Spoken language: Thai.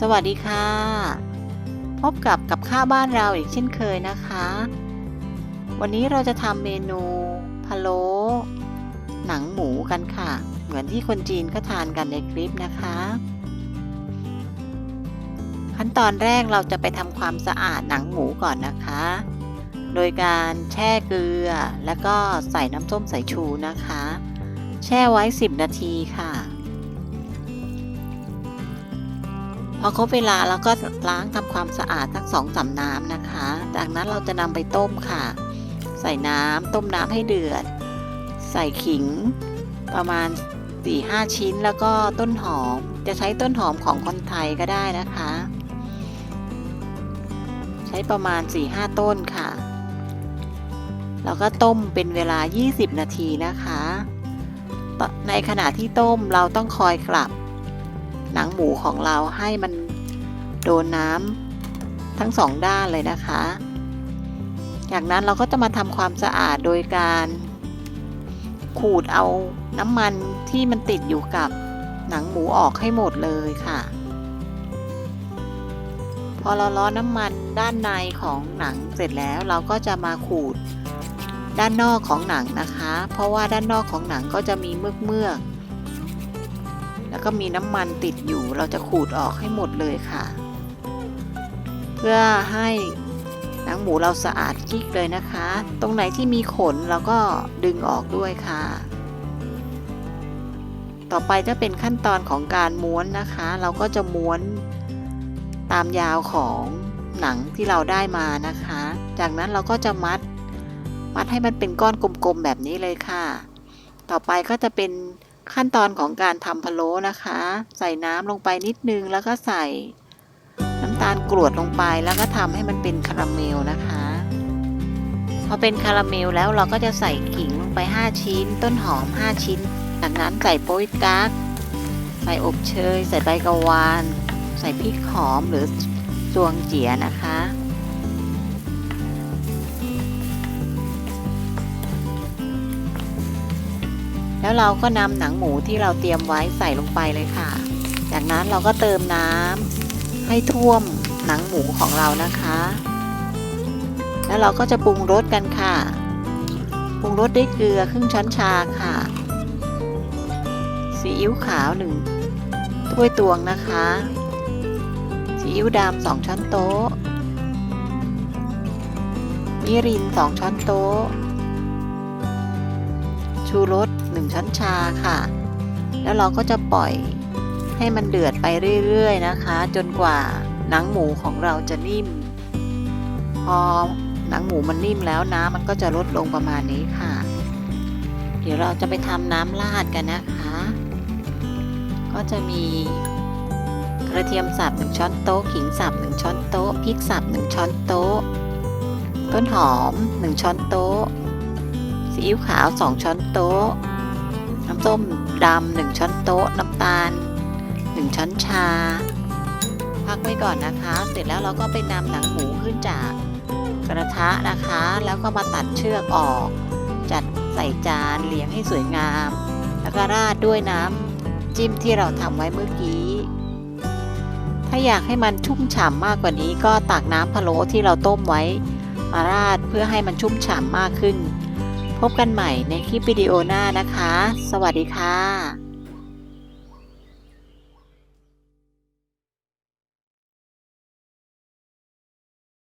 สวัสดีค่ะ พบกับกับข้าวบ้านเราอีกเช่นเคยนะคะ วันนี้เราจะทำเมนูพะโล้หนังหมูกันค่ะ เหมือนที่คนจีนก็ทานกันในคลิปนะคะ ขั้นตอนแรกเราจะไปทำความสะอาดหนังหมูก่อนนะคะ โดยการแช่เกลือ แล้วก็ใส่น้ำส้มสายชูนะคะ แช่ไว้ 10 นาทีค่ะ อครบเวลาเราก็ล้างทำความสะอาดทั้งสองสำน้ำนะคะ จากนั้นเราจะนำไปต้มค่ะ ใส่น้ำต้มน้ำให้เดือด ใส่ขิง ประมาณ4-5ชิ้นแล้วก็ต้นหอมจะใช้ต้นหอมของคนไทยก็ได้นะคะ ใช้ประมาณ 4-5 ต้นค่ะ แล้วก็ต้มเป็นเวลา 20 นาทีนะคะ ในขณะที่ต้มเราต้องคอยกลับ หนังหมูของเราให้มันโดนน้ำทั้งสองด้านเลยนะคะ จากนั้นเราก็จะมาทำความสะอาดโดยการขูดเอาน้ำมันที่มันติดอยู่กับหนังหมูออกให้หมดเลยค่ะ พอเราล้อน้ำมันด้านในของหนังเสร็จแล้วเราก็จะมาขูดด้านนอกของหนังนะคะ เพราะว่าด้านนอกของหนังก็จะมีเมือกเมือก แล้วก็มีน้ำมันติดอยู่ เราจะขูดออกให้หมดเลยค่ะ เพื่อให้หนังหมูเราสะอาดกิ๊กเลยนะคะ ตรงไหนที่มีขนเราก็ดึงออกด้วยค่ะ ต่อไปจะเป็นขั้นตอนของการม้วนนะคะ เราก็จะม้วนตามยาวของหนังที่เราได้มานะคะ จากนั้นเราก็จะมัด มัดให้มันเป็นก้อนกลมๆแบบนี้เลยค่ะ ต่อไปก็จะเป็น ขั้นตอนของการทำพะโล้นะคะ ใส่น้ำลงไปนิดนึงแล้วก็ใส่น้ำตาลกรวดลงไปแล้วก็ทำให้มันเป็นคาราเมลนะคะ พอเป็นคาราเมลแล้วเราก็จะใส่ขิงลงไป 5 ชิ้น ต้นหอม 5 ชิ้น จากนั้นใส่โป๊ยกั๊กใส่อบเชย ใส่ใบกะวาน ใส่พริกหอมหรือจวงเจียนะคะ แล้วเราก็นำหนังหมูที่เราเตรียมไว้ใส่ลงไปเลยค่ะ จากนั้นเราก็เติมน้ำให้ท่วมหนังหมูของเรานะคะ แล้วเราก็จะปรุงรสกันค่ะ ปรุงรสด้วยเกลือครึ่งช้อนชาค่ะซีอิ๊วขาวหนึ่งถ้วยตวงนะคะซีอิ๊วดำสองช้อนโต๊ะมิรินสองช้อนโต๊ะ ชูรส 1 ช้อนชาค่ะ แล้วเราก็จะปล่อยให้มันเดือดไปเรื่อยๆนะคะ จนกว่าหนังหมูของเราจะนิ่ม พอหนังหมูมันนิ่มแล้วน้ำมันก็จะลดลงประมาณนี้ค่ะ เดี๋ยวเราจะไปทำน้ำราดกันนะคะ ก็จะมีกระเทียมสับ1ช้อนโต๊ะขิงสับ1ช้อนโต๊ะพริกสับ1ช้อนโต๊ะ ต้นหอม 1 ช้อนโต๊ะซีอิ๊วขาว 2 ช้อนโต๊ะ น้ำส้มดำ1ช้อนโต๊ะ น้ำตาล1ช้อนชา พักไว้ก่อนนะคะ เสร็จแล้วเราก็ไปนำหนังหมูขึ้นจากกระทะนะคะ แล้วก็มาตัดเชือกออก จัดใส่จานเรียงให้สวยงาม แล้วก็ราดด้วยน้ำจิ้มที่เราทำไว้เมื่อกี้ ถ้าอยากให้มันชุ่มฉ่ำมากกว่านี้ ก็ตักน้ำพะโล้ที่เราต้มไว้ มาราดเพื่อให้มันชุ่มฉ่ำมากขึ้น พบกันใหม่ในคลิปวิดีโอหน้านะคะ สวัสดีค่ะ